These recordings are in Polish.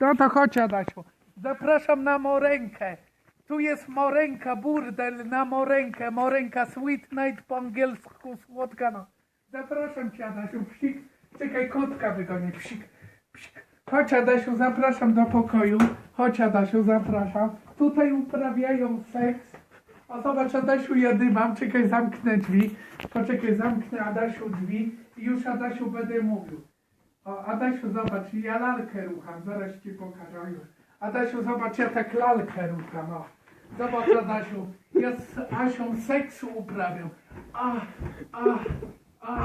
No to chodź Adasiu. Zapraszam na Morenkę. Tu jest Morenka, burdel na Morenkę. Morenka Sweet Night po angielsku słodka no. Zapraszam cię Adasiu, psik. Czekaj, kotka wygonię, psik. psik. Chodź Adasiu, zapraszam do pokoju. Chodź Adasiu, zapraszam. Tutaj uprawiają seks. O zobacz Adasiu, ja dymam. Czekaj, zamknę drzwi. Poczekaj, zamknę Adasiu drzwi i już Adasiu będę mówił. O, Adasiu, zobacz, ja lalkę rucham, zaraz ci pokażę. Adasiu, zobacz, ja tak lalkę rucham, o. Zobacz, Adasiu, ja z Asią seksu uprawiam. A, a, a,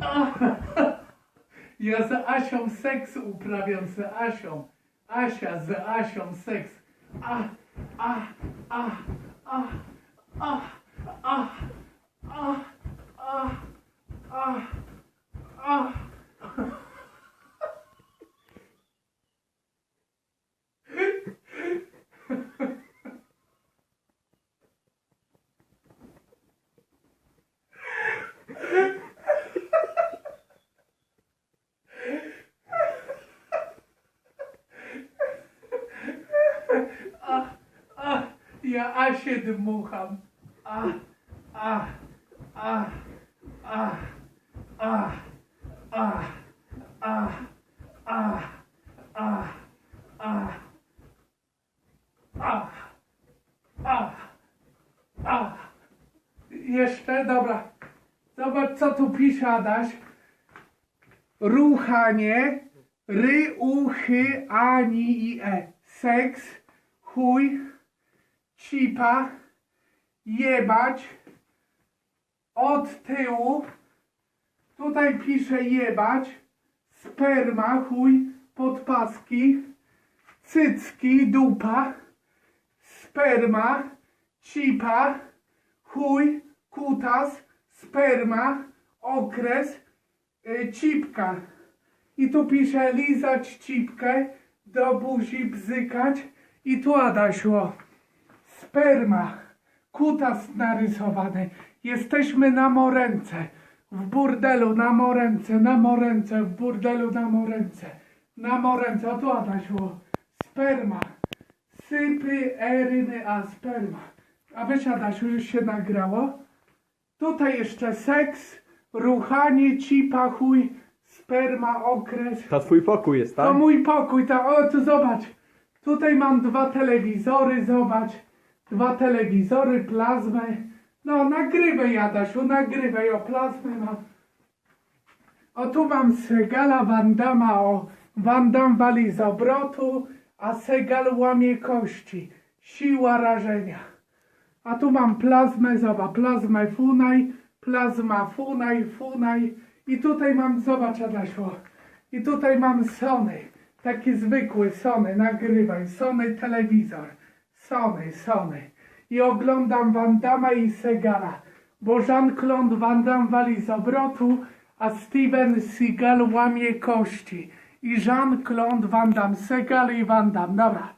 a. Ja z Asią seks uprawiam, z Asią. Asia z Asią seks. A, a, a, a, a, a, a, a, a. A, a, ja Asię dmucham. A, a, a, a, a, a, a, a, a, a, a, a, a. Jeszcze, dobra. Zobacz, co tu pisze Adaś. Ruchanie, ry, uchy, ani i e. Seks, chuj, cipa, jebać, od tyłu, tutaj pisze jebać, sperma, chuj, podpaski, cycki, dupa, sperma, cipa, chuj, kutas, sperma, okres, y, cipka. I tu pisze lizać cipkę, do buzi bzykać. I tu o, sperma, kutas narysowany. Jesteśmy na morence, w burdelu na morence, na morence, w burdelu na morence, na morence. O tu Adasiu, sperma, sypy, eryny, a sperma. A weź Adasiu, już się nagrało? Tutaj jeszcze seks, ruchanie, cipa, chuj, sperma, okres. To twój pokój jest, To tak? mój pokój, ta, o tu zobacz. Tutaj mam dwa telewizory, zobacz. Dwa telewizory, plazmę. No, nagrywaj, Adasiu, nagrywaj, o plazmę mam. O, tu mam Segala Wandama, o, Wandam wali z obrotu, a Segal łamie kości. Siła rażenia. A tu mam plazmę, zobacz, plazmę Funaj, plazma Funaj, Funaj. I tutaj mam, zobacz Adasiu, i tutaj mam Sony, taki zwykły Sony, nagrywaj, Sony telewizor, Sony, Sony. I oglądam Van Damme i Segala, bo Jean-Claude Van Damme wali z obrotu, a Steven Seagal łamie kości. I Jean-Claude Van Damme, Segal i Van Damme, dobra.